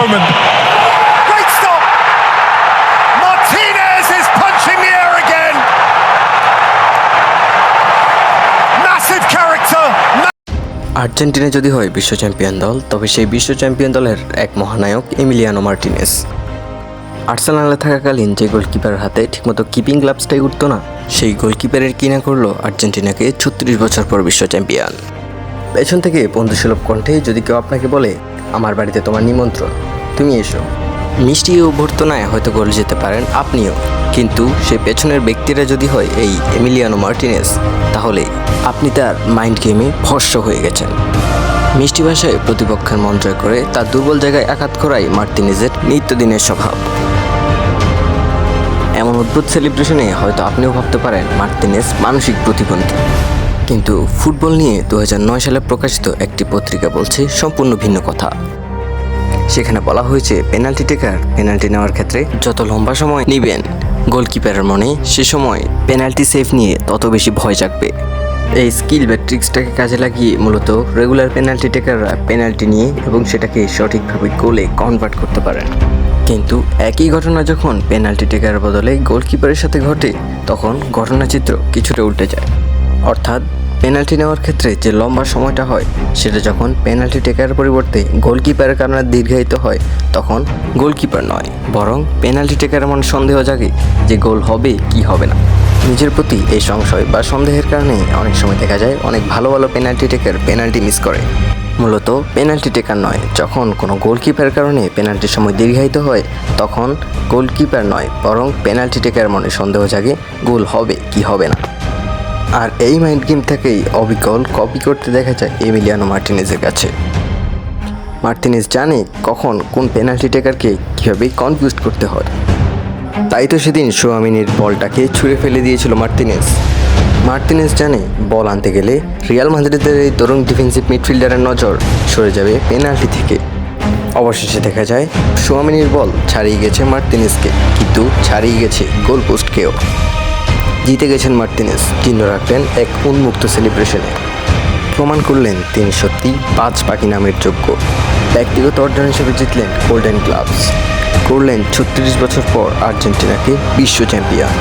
Coman. Great stop. Martinez is punching the air again. Massive character. Argentina যদি হয় বিশ্ব champion দল তবে সেই বিশ্ব চ্যাম্পিয়ন দলের এক মহানায়ক এমিলিয়ানো মার্টিনেস আর্সেনালে থাকাকালীন যে গোলকিপারের হাতে ঠিকমতো কিপিং গ্লাভসটাই উঠতো না সেই গোলকিপারের কিনা করল আর্জেন্টিনাকে ছত্রিশ বছর পর বিশ্ব চ্যাম্পিয়ন পেছন থেকে বন্ধুসুলভ কণ্ঠে যদি কেউ আপনাকে বলে আমার বাড়িতে তোমার নিমন্ত্রণ তুমি এসো। মিষ্টি অভ্যর্থনায় হয়তো গোল যেতে পারেন আপনিও। কিন্তু সে পেছনের ব্যক্তিরা যদি হয় এই এমিলিয়ানো মার্টিনেস, তাহলে আপনি তার মাইন্ড গেমে ভস্য হয়ে গেছেন। মিষ্টি ভাষায় প্রতিপক্ষের মন জয় করে তার দুর্বল জায়গায় আঘাত করাই মার্টিনেজের নিত্যদিনের স্বভাব। এমন অদ্ভুত সেলিব্রেশনে হয়তো আপনিও ভাবতে পারেন মার্টিনেস মানসিক প্রতিবন্ধী। কিন্তু ফুটবল নিয়ে দু হাজার নয় সালে প্রকাশিত একটি পত্রিকা বলছে সম্পূর্ণ ভিন্ন কথা। সেখানে বলা হয়েছে পেনাল্টি টেকার। পেনাল্টি নেওয়ার ক্ষেত্রে যত লম্বা সময় নেবেন, গোলকিপারের মনে সে সময় পেনাল্টি সেফ নিয়ে তত বেশি ভয় জাগবে। এই স্কিল বা ট্রিক্সটাকে কাজে লাগিয়ে মূলত রেগুলার পেনাল্টি টেকাররা পেনাল্টি নিয়ে এবং সেটাকে সঠিকভাবে গোলে কনভার্ট করতে পারেন। কিন্তু একই ঘটনা যখন পেনাল্টি টেকার বদলে গোলকিপারের সাথে ঘটে, তখন ঘটনাচিত্র কিছুটা উল্টে যায়। অর্থাৎ পেনাল্টি নেওয়ার ক্ষেত্রে যে লম্বা সময়টা হয়, সেটা যখন পেনাল্টি টেকার পরিবর্তে গোলকিপারের কারণে দীর্ঘায়িত হয়, তখন গোলকিপার নয়। বরং পেনাল্টি টেকার মনে সন্দেহ জাগে যে গোল হবে কি হবে না। নিজের প্রতি এই সংশয় বা সন্দেহের কারণে অনেক সময় দেখা যায় অনেক ভালো ভালো পেনাল্টি টেকার পেনাল্টি মিস করে। মূলত পেনাল্টি টেকার নয়, যখন কোনো গোলকিপারের কারণে পেনাল্টির সময় দীর্ঘায়িত হয়, তখন গোলকিপার নয়, বরং পেনাল্টি টেকার মনে সন্দেহ জাগে গোল হবে কি হবে না। আর এই মাইন্ড গেম থেকেই অবিকল কপি করতে দেখা যায় এমিলিয়ানো মার্টিনেজের কাছে। মার্টিনেজ জানে কখন কোন পেনাল্টি টেকারকে কীভাবে কনফিউজ করতে হয়। তাই তো সেদিন সোয়ামিনীর বলটাকে ছুঁড়ে ফেলে দিয়েছিল মার্টিনেজ মার্টিনেজ জানে বল আনতে গেলে রিয়াল মাদ্রিদের এই তরুণ ডিফেন্সিভ মিডফিল্ডারের নজর সরে যাবে পেনাল্টি থেকে। অবশেষে দেখা যায় সোয়ামিনীর বল ছাড়িয়ে গেছে মার্টিনেজকে কিন্তু ছাড়িয়ে গেছে গোল পোস্টকেও জিতে গেছেন মার্টিনেস। চিহ্ন রাখলেন এক উন্মুক্ত সেলিব্রেশনে প্রমাণ করলেন তিনি সত্যি পাঁচ পাখি নামের যোগ্য। ব্যক্তিগত অর্জন হিসেবে জিতলেন গোল্ডেন গ্লাভস করলেন ছত্রিশ বছর পর আর্জেন্টিনাকে বিশ্ব চ্যাম্পিয়ন